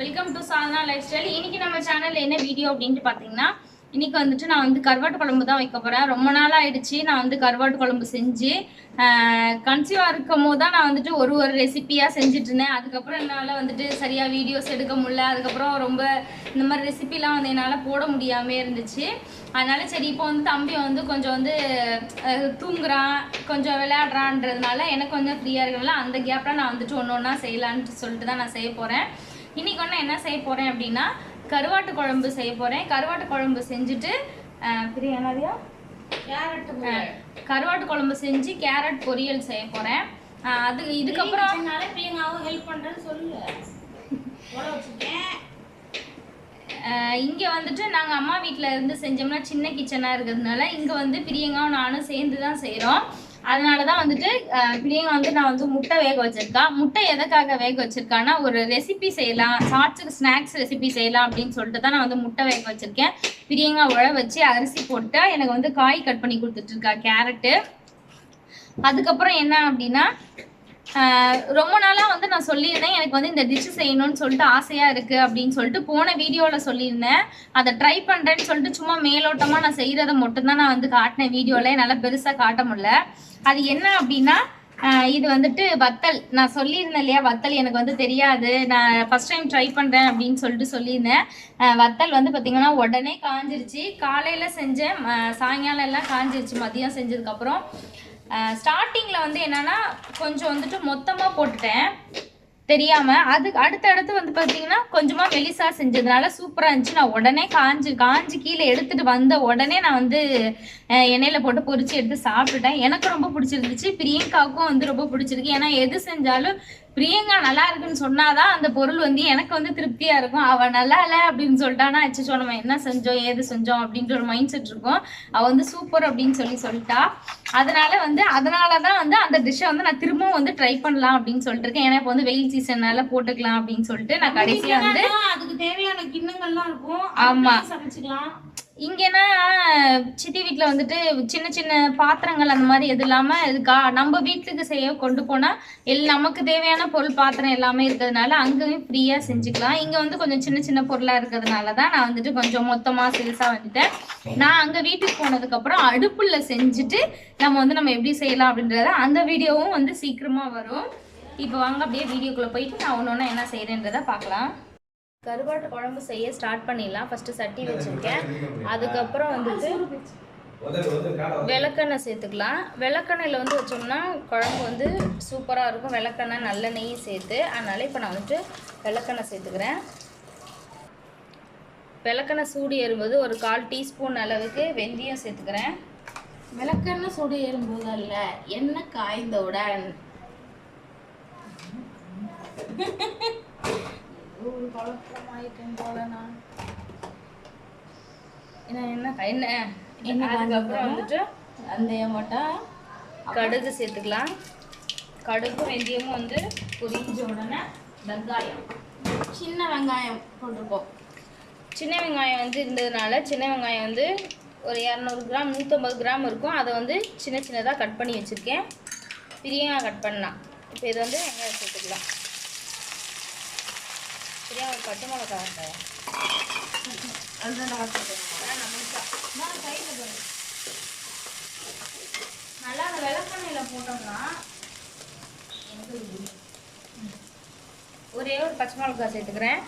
Welcome to Sadhana lifestyle இன்னைக்கு நம்ம சேனல்ல என்ன வீடியோ அப்படின்ட்டு பார்த்தீங்கன்னா இன்னைக்கு வந்துட்டு நான் வந்து கருவாட்டு குழம்பு தான் வைக்க போறேன். ரொம்ப நாள் ஆயிடுச்சு. நான் வந்து கருவாட்டு குழம்பு செஞ்சு கன்சீவாக இருக்கும் போது தான் நான் வந்துட்டு ஒரு ஒரு ரெசிப்பியாக செஞ்சுட்டு இருந்தேன். அதுக்கப்புறம் என்னால் வந்துட்டு சரியாக வீடியோஸ் எடுக்க முடியல. அதுக்கப்புறம் ரொம்ப இந்த மாதிரி ரெசிபிலாம் வந்து என்னால் போட முடியாமே இருந்துச்சு. அதனால சரி இப்போ வந்து தம்பி வந்து கொஞ்சம் வந்து தூங்குறான் கொஞ்சம் விளையாடுறான்றதுனால எனக்கு கொஞ்சம் ஃப்ரீயாக இருக்கிறதுனால அந்த கேப்பில் நான் வந்துட்டு ஒன்று ஒன்றா செய்யலான்ட்டு சொல்லிட்டு தான் நான் செய்ய போகிறேன் இன்னைக்கு ஒன்று என்ன செய்ய போகிறேன் அப்படின்னா கருவாட்டு குழம்பு செய்ய போகிறேன் கருவாட்டு குழம்பு செஞ்சுட்டு பிரியாணாதியா கேரட் கருவாட்டு குழம்பு செஞ்சு கேரட் பொரியல் செய்ய போகிறேன் அது இதுக்கப்புறம் பிள்ளைங்காவும் ஹெல்ப் பண்றேன்னு சொல்லு இங்க வந்துட்டு நாங்க அம்மா வீட்ல இருந்து செஞ்சோம்னா சின்ன கிச்சனா இருக்கிறதுனால இங்க வந்து பிரியங்காவும் நானும் சேர்ந்து தான் செய்றோம். அதனால தான் வந்துட்டு அஹ், பிரியங்கா வந்து நான் வந்து முட்டை வேக வச்சிருக்கேன் முட்டை எதுக்காக வேக வச்சிருக்கான்னா ஒரு ரெசிபி செய்யலாம். ஷார்ட்ஸுக்கு ஸ்நாக்ஸ் ரெசிபி செய்யலாம் அப்படின்னு சொல்லிட்டு தான் நான் வந்து முட்டை வேக வச்சிருக்கேன். பிரியங்கா உழ வச்சு அரிசி போட்டு எனக்கு வந்து காய் கட் பண்ணி கொடுத்துட்டு இருக்கா கேரட்டு அதுக்கப்புறம் என்ன அப்படின்னா ரொம்ப நாளாக வந்து நான் சொல்லியிருந்தேன் எனக்கு வந்து இந்த டிஷ் செய்யணும்னு சொல்லிட்டு ஆசையாக இருக்குது அப்படின்னு சொல்லிட்டு போன வீடியோவில் சொல்லியிருந்தேன். அதை ட்ரை பண்ணுறேன்னு சொல்லிட்டு சும்மா மேலோட்டமாக நான் செய்கிறத மட்டும்தான் நான் வந்து காட்டினேன் வீடியோவில் என்னால் பெருசாக காட்ட முடியல. அது என்ன அப்படின்னா இது வந்துட்டு வத்தல். நான் சொல்லியிருந்தேன் இல்லையா வத்தல் எனக்கு வந்து தெரியாது. நான் ஃபர்ஸ்ட் டைம் ட்ரை பண்ணுறேன் அப்படின்னு சொல்லிட்டு சொல்லியிருந்தேன். வத்தல் வந்து பார்த்திங்கன்னா உடனே காஞ்சிருச்சு. காலையில் செஞ்சேன். சாயங்காலம் எல்லாம் காஞ்சிருச்சு. மதியம் செஞ்சதுக்கப்புறம் ஸ்டார்டிங்கில் வந்து என்னென்னா கொஞ்சம் வந்துட்டு மொத்தமாக போட்டுட்டேன். தெரியாமல் அதுக்கு அடுத்தடுத்து வந்து பார்த்தீங்கன்னா கொஞ்சமாக மெலிசா செஞ்சதுனால சூப்பராக இருந்துச்சு. நான் உடனே காஞ்சி காஞ்சு கீழே எடுத்துகிட்டு வந்த உடனே நான் வந்து எண்ணெயில் போட்டு பொறிச்சு எடுத்து சாப்பிட்டுட்டேன். எனக்கு ரொம்ப பிடிச்சிருந்துச்சு. பிரியங்காவுக்கும் வந்து ரொம்ப பிடிச்சிருக்கு. ஏன்னா எது செஞ்சாலும் பிரியங்கா நல்லா இருக்குன்னு சொன்னாதான் அந்த பொருள் வந்து எனக்கு வந்து திருப்தியா இருக்கும். அவ நல்லா இல்லை அப்படின்னு சொல்லிட்டானா அச்சோ நம்ம என்ன செஞ்சோம் ஏது செஞ்சோம் அப்படின்ற ஒரு மைண்ட் செட் இருக்கும். அவ வந்து சூப்பர் அப்படின்னு சொல்லி சொல்லிட்டா. அதனால வந்து அதனால தான் வந்து அந்த டிஷ்ஷை வந்து நான் திரும்பவும் வந்து ட்ரை பண்ணலாம் அப்படின்னு சொல்லிட்டு இருக்கேன். ஏன்னா இப்போ வந்து வெயில் சீசன்னால போட்டுக்கலாம் அப்படின்னு சொல்லிட்டு நான் கடைசியா வந்து அதுக்கு தேவையான கிண்ணங்கள்லாம் இருக்கும். ஆமா. சமைச்சுக்கலாம். இங்கன்னா சித்தி வீட்டில் வந்துட்டு சின்ன சின்ன பாத்திரங்கள் அந்த மாதிரி எது இல்லாமல் இருக்கா நம்ம வீட்டுக்கு செய்ய கொண்டு போனால் எல் நமக்கு தேவையான பொருள் பாத்திரம் எல்லாமே இருக்கிறதுனால அங்கேயும் ஃப்ரீயாக செஞ்சுக்கலாம். இங்கே வந்து கொஞ்சம் சின்ன சின்ன பொருளாக இருக்கிறதுனால தான் நான் வந்துட்டு கொஞ்சம் மொத்தமாக சிறுசாக வந்துட்டேன். நான் அங்கே வீட்டுக்கு போனதுக்கப்புறம் அடுப்பில் செஞ்சுட்டு நம்ம வந்து நம்ம எப்படி செய்யலாம் அப்படின்றத அந்த வீடியோவும் வந்து சீக்கிரமாக வரும். இப்போ வாங்க அப்படியே வீடியோக்குள்ளே போயிட்டு நான் ஒன்று ஒன்று என்ன செய்கிறேன்றதை பார்க்கலாம். கருவாட்டு குழம்பு செய்ய ஸ்டார்ட் பண்ணிடலாம். ஃபர்ஸ்ட் சட்டி வச்சிருக்கேன். அதுக்கப்புறம் வந்துட்டு விளக்கெண்ணெய் சேர்த்துக்கலாம். விளக்கெண்ணெயில் வந்து வச்சோம்னா குழம்பு வந்து சூப்பராக இருக்கும். விளக்கெண்ணெய் நல்ல நெய் சேர்த்து. அதனால இப்போ நான் வந்துட்டு விளக்கெண்ணெய் சேர்த்துக்கிறேன். விளக்கெண்ணெய் சூடு ஏறும்போது ஒரு கால் டீஸ்பூன் அளவுக்கு வெந்தயம் சேர்த்துக்கிறேன். விளக்கெண்ணெய் சூடு ஏறும்போது அல்ல எண்ணெய் காய்ந்தவுடன் குழப்பமாயிட்டேன் போல நான். என்ன என்ன? அதுக்கப்புறம் வந்துட்டு அந்த மட்டும் கடுகு சேர்த்துக்கலாம். கடுகும் வெந்தயமும் வந்து பொரிஞ்ச உடனே வெங்காயம். சின்ன வெங்காயம் போட்டிருப்போம் சின்ன வெங்காயம் வந்து இருந்ததுனால சின்ன வெங்காயம் வந்து ஒரு இரநூறு கிராம் நூற்றம்பது கிராம் இருக்கும். அதை வந்து சின்ன சின்னதாக கட் பண்ணி வச்சுருக்கேன். பிரியாங்க கட் பண்ணலாம். இப்போ இது வந்து வெங்காயம் சேர்த்துக்கலாம். பிரியா ஒரு பச்சை மிளகா? அதுதான் பாரு. நல்லா அந்த விளக்கெண்ணெயில் போட்டோம்னா. ஒரே ஒரு பச்சை மிளகா சேர்த்துக்கிறேன்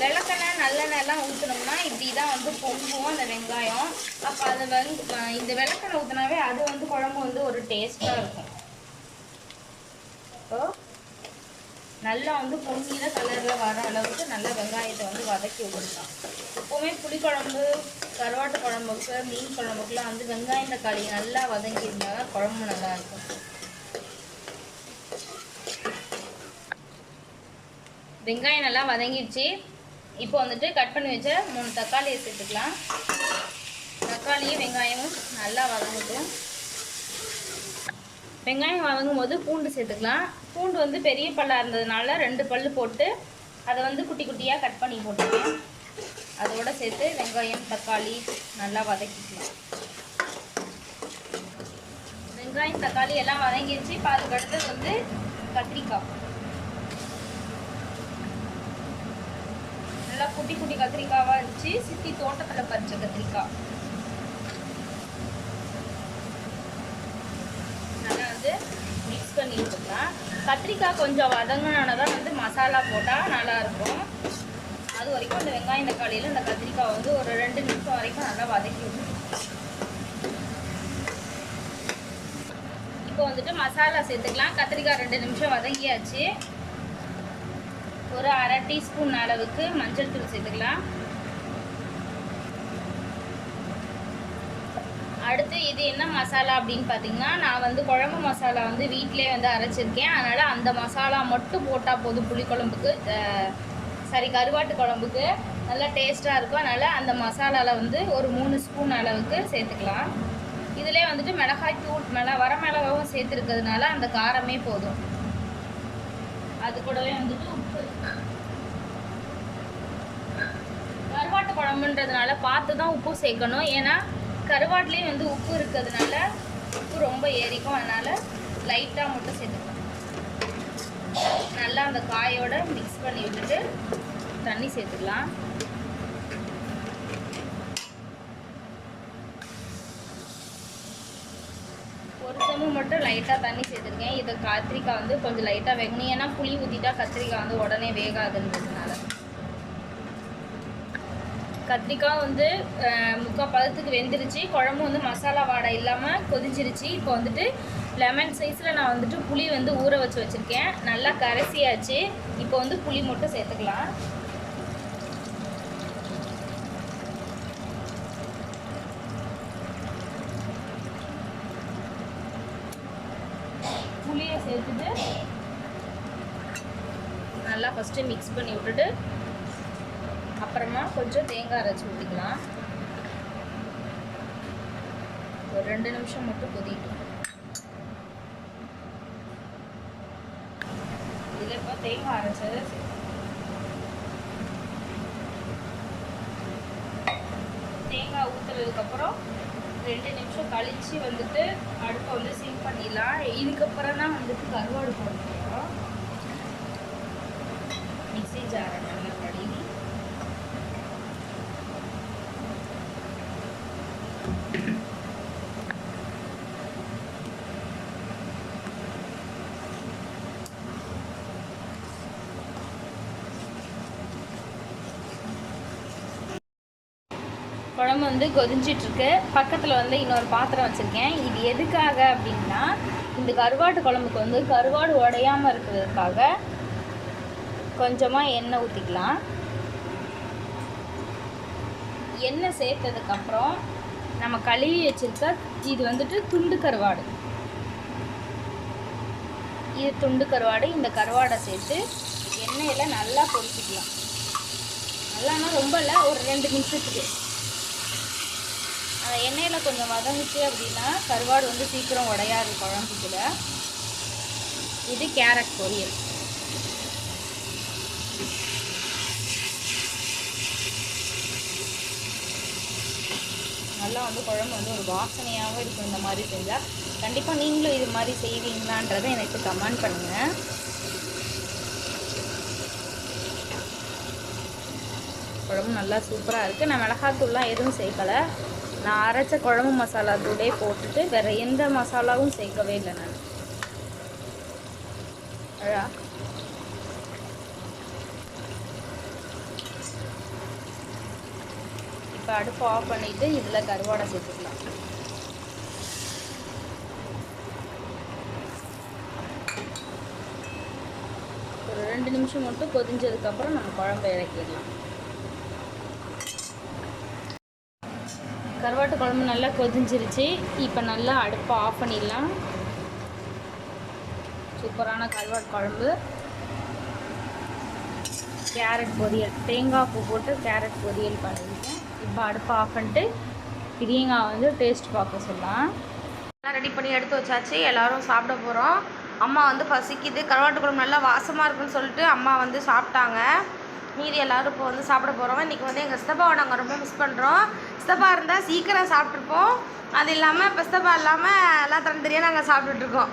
விளக்கெண்ணெய் நல்லெண்ணெய் எல்லாம் ஊற்றினோம்னா இப்படி தான் வந்து பொங்கும் அந்த வெங்காயம் அப்போ அது வந்து இந்த விளக்கெண்ணெய் ஊற்றினாவே அது வந்து குழம்பு வந்து ஒரு டேஸ்ட்டாக இருக்கும் இப்போ நல்லா வந்து பொன்னிற கலரில் வர அளவுக்கு நல்லா வெங்காயத்தை வந்து வதக்கி விடலாம் எப்போவுமே புளிக்குழம்பு கருவாட்டு குழம்புக்கு மீன் குழம்புக்குலாம் வந்து வெங்காயம் தக்காளி நல்லா வதங்கி இருந்தால் தான் குழம்பு நல்லா இருக்கும். வெங்காயம் நல்லா வதங்கிடுச்சு. இப்போ வந்துட்டு கட் பண்ணி வச்ச மூணு தக்காளியை சேர்த்துக்கலாம். தக்காளியும் வெங்காயமும் நல்லா வதங்கட்டும். வெங்காயம் வதங்கும் போது பூண்டு சேர்த்துக்கலாம். பூண்டு வந்து பெரிய பல்லாக இருந்ததுனால ரெண்டு பல் போட்டு அதை வந்து குட்டி குட்டியாக கட் பண்ணி போட்டுருக்கேன். அதோட சேர்த்து வெங்காயம் தக்காளி நல்லா வதக்கிக்கலாம். வெங்காயம் தக்காளி எல்லாம் வதங்கிடுச்சு இப்போ அதுக்கு அடுத்தது வந்து கத்திரிக்காய். நல்லா குட்டி குட்டி கத்திரிக்காவாக இருந்துச்சு. சித்தி தோட்டத்தில் பறிச்ச கத்திரிக்காய். நல்லா வந்து மிக்ஸ் பண்ணி விட்டுக்கலாம் கத்திரிக்காய் கொஞ்சம் வதங்கினா தான் வந்து மசாலா போட்டால் நல்லாயிருக்கும். அது வரைக்கும் இந்த வெங்காயம் தக்காளியில் இந்த கத்திரிக்காய் வந்து ஒரு ரெண்டு நிமிஷம் வரைக்கும் நல்லா வதக்கி இப்போ வந்துட்டு மசாலா சேர்த்துக்கலாம். கத்திரிக்காய் ரெண்டு நிமிஷம் வதங்கியாச்சு. ஒரு அரை டீஸ்பூன் அளவுக்கு மஞ்சள் தூள் சேர்த்துக்கலாம். அடுத்து இது என்ன மசாலா அப்படின்னு பார்த்தீங்கன்னா நான் வந்து குழம்பு மசாலா வந்து வீட்டிலே வந்து அரைச்சிருக்கேன். அதனால் அந்த மசாலா மட்டும் போட்டால் போதும் புளிக்குழம்புக்கு சாரி கருவாட்டு குழம்புக்கு. நல்லா டேஸ்ட்டாக இருக்கும். அதனால் அந்த மசாலாவில் வந்து ஒரு மூணு ஸ்பூன் அளவுக்கு சேர்த்துக்கலாம். இதிலே வந்துட்டு மிளகாய் தூள் மிள வர மிளகாவும் சேர்த்துருக்கிறதுனால அந்த காரமே போதும். அது கூடவே வந்துட்டு உப்பு. கருவாட்டு குழம்புன்றதுனால பார்த்து தான் உப்பு சேர்க்கணும். ஏன்னா கருவாட்டிலே வந்து உப்பு இருக்கிறதுனால உப்பு ரொம்ப ஏறிக்கும். அதனால் லைட்டாக மட்டும் சேர்த்துக்கலாம். நல்லா அந்த காயோட மிக்ஸ் பண்ணி விட்டுட்டு தண்ணி சேர்த்துக்கலாம். ஒரு செம்பு மட்டும் லைட்டாக தண்ணி சேர்த்துருக்கேன். இதை கத்திரிக்காய் வந்து கொஞ்சம் லைட்டாக வேகணும். ஏன்னா புளி ஊற்றிட்டா கத்திரிக்காய் வந்து உடனே வேகாதுன்றதுனால. கத்திரிக்காய் வந்து முக்கால் பதத்துக்கு வெந்துருச்சு. குழம்பு வந்து மசாலா வாடை இல்லாமல் கொதிச்சிருச்சு. இப்போ வந்துட்டு லெமன் சைஸில் நான் வந்துட்டு புளி வந்து ஊற வச்சு வச்சுருக்கேன். நல்லா கரைசியாச்சு. இப்போ வந்து புளி மட்டும் சேர்த்துக்கலாம். புளியை சேர்த்துட்டு நல்லா ஃபஸ்ட்டு மிக்ஸ் பண்ணி விட்டுட்டு அப்புறமா கொஞ்சம் தேங்காய் அரைச்சி ஊற்றிக்கலாம் ஒரு ரெண்டு நிமிஷம் மட்டும் கொதிக்கும் இதில் இப்போ தேங்காய் அரைச்சதை. தேங்காய் ஊற்றுறதுக்கப்புறம் ரெண்டு நிமிஷம் கழித்து வந்துட்டு அடுப்பை வந்து சிம் பண்ணிடலாம். இதுக்கப்புறம் தான் வந்துட்டு கருவாடு போடணும் முடியும் மிக்ஸி ஜாரை நல்லா கழுவி குழம்பு வந்து கொதிஞ்சிட்ருக்கு. இருக்கு பக்கத்தில் வந்து இன்னொரு பாத்திரம் வச்சுருக்கேன். இது எதுக்காக அப்படின்னா இந்த கருவாட்டு குழம்புக்கு வந்து கருவாடு உடையாமல் இருக்கிறதுக்காக கொஞ்சமாக எண்ணெய் ஊற்றிக்கலாம் எண்ணெய் சேர்த்ததுக்கப்புறம் நம்ம கழுவி வச்சிருக்க இது வந்துட்டு துண்டு கருவாடு. இது துண்டு கருவாடு. இந்த கருவாடை சேர்த்து எண்ணெயில் நல்லா பொரிச்சிக்கலாம். நல்லானா ரொம்ப இல்லை ஒரு ரெண்டு நிமிஷத்துக்கு. அந்த எண்ணெயில் கொஞ்சம் வதங்குச்சு அப்படின்னா கருவாடு வந்து சீக்கிரம் உடையாது குழம்புக்குள்ள. இது கேரட் பொரியல். நல்லா வந்து குழம்பு வந்து ஒரு வாசனையாகவும் இருக்கும் இந்த மாதிரி செஞ்சால் கண்டிப்பாக நீங்களும் இது மாதிரி செய்வீங்களான்றதை எனக்கு கமெண்ட் பண்ணுங்கள் குழம்பு நல்லா சூப்பராக இருக்குது நான் மிளகாத்தூள்லாம் எதுவும் சேர்க்கலை. நான் அரைச்ச குழம்பு மசாலா தூளே போட்டுட்டு வேறு எந்த மசாலாவும் சேர்க்கவே இல்லை நான். அழகா? இப்போ அடுப்பு ஆஃப் பண்ணிவிட்டு இதில் கருவாடை சேர்த்துக்கலாம். ஒரு ரெண்டு நிமிஷம் மட்டும் கொதிஞ்சதுக்கப்புறம் நம்ம குழம்பு இறக்கிடலாம். கருவாட்டு குழம்பு நல்லா கொதிஞ்சிருச்சு. இப்போ நல்லா அடுப்பை ஆஃப் பண்ணிடலாம். சூப்பரான கருவாட்டு குழம்பு. கேரட் பொரியல் தேங்காய் பூ போட்டு கேரட் பொரியல் பண்ணியிருக்கேன். இப்போ அடுப்பை ஆஃப் பண்ணிட்டு பிரியங்காய் வந்து டேஸ்ட் பார்க்க சொல்லலாம் எல்லாம் ரெடி பண்ணி எடுத்து வச்சாச்சு. எல்லோரும் சாப்பிட போகிறோம் அம்மா வந்து பசிக்குது. கருவாட்டு குழம்பு நல்லா வாசமாக இருக்குன்னு சொல்லிட்டு அம்மா வந்து சாப்பிட்டாங்க. மீதி எல்லாரும் இப்போ வந்து சாப்பிட போகிறோம் இன்றைக்கி வந்து எங்கள் சித்தப்பாவை நாங்கள் ரொம்ப மிஸ் பண்ணுறோம் சித்தப்பா இருந்தால் சீக்கிரம் சாப்பிட்ருப்போம் அது இல்லாமல் இப்போ சித்தப்பா இல்லாமல் எல்லாம் தனித்தனியாக நாங்கள் சாப்பிட்டுட்ருக்கோம்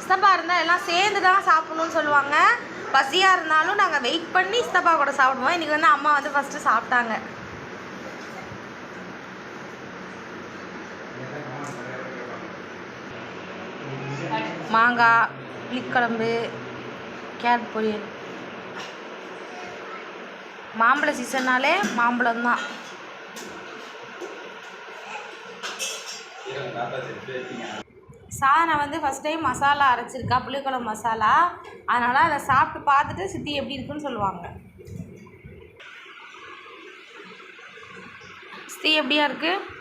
சித்தப்பா இருந்தால் எல்லாம் சேர்ந்து தான் சாப்பிட்ணுன்னு சொல்லுவாங்க. பசியாக இருந்தாலும் நாங்கள் வெயிட் பண்ணி சித்தப்பா கூட சாப்பிடுவோம். இன்றைக்கி வந்து அம்மா வந்து ஃபஸ்ட்டு சாப்பிட்டாங்க. மாங்காய் புளிக்குழம்பு கேரட் பொரியல். மாம்பழ சீசன்னாலே மாம்பழம் தான் சாதனை வந்து ஃபஸ்ட் டைம் மசாலா அரைச்சிருக்கா புளிக்குழம்பு மசாலா. அதனால் அதை சாப்பிட்டு பார்த்துட்டு சித்தி எப்படி இருக்குன்னு சொல்லுவாங்க. சித்தி எப்படியா இருக்குது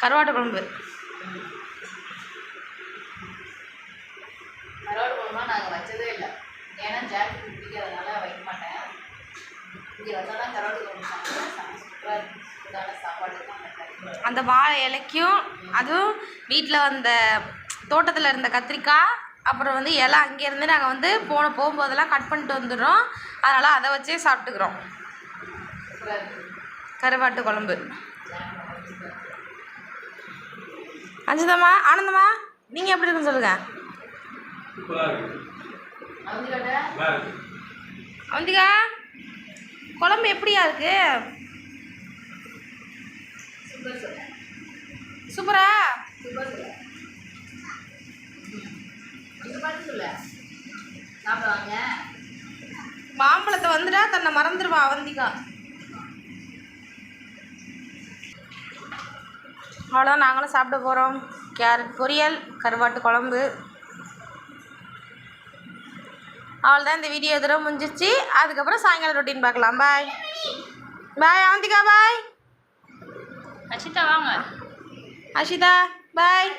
கருவாட்டு குழம்பு. கருவாடு குழம்பா நாங்கள் வச்சதே இல்லை. ஏன்னா ஜாக்கெட் பிடிக்காதனால வைக்க மாட்டேன். இங்கே வந்தால் தான் கருவாடு குழம்பு சாப்பிடுவேன். சூப்பராக இருக்கும் சூடான சாப்பாட்டுக்கு அந்த வாழை இலைக்கும் அதுவும் வீட்டில் வந்த தோட்டத்தில் இருந்த கத்திரிக்காய் அப்புறம் வந்து இலை அங்கேருந்து நாங்கள் வந்து போன போகும்போதெல்லாம் கட் பண்ணிட்டு வந்துடுறோம். அதனால் அதை வச்சே சாப்பிட்டுக்கிறோம். கருவாட்டு குழம்பு. அஞ்சிதம்மா ஆனந்தம்மா நீங்கள் எப்படி இருக்குன்னு சொல்லுங்கள் அவந்திகா குழம்பு எப்படியா இருக்கு? சூப்பரா? மாம்பழத்தை வந்துட்டா தன்னை மறந்துடுவா அவந்திகா. அவ்வளோதான் நாங்களும் சாப்பிட போகிறோம் கேரட் பொரியல் கருவாட்டு குழம்பு. அவ்வளோதான் இந்த வீடியோ தடவை முடிஞ்சிருச்சு. அதுக்கப்புறம் சாயங்காலம் ரொட்டீன் பார்க்கலாம். பாய் பாய் அவந்திகா பாய் அச்சிதா வாங்க. அஷிதா பாய்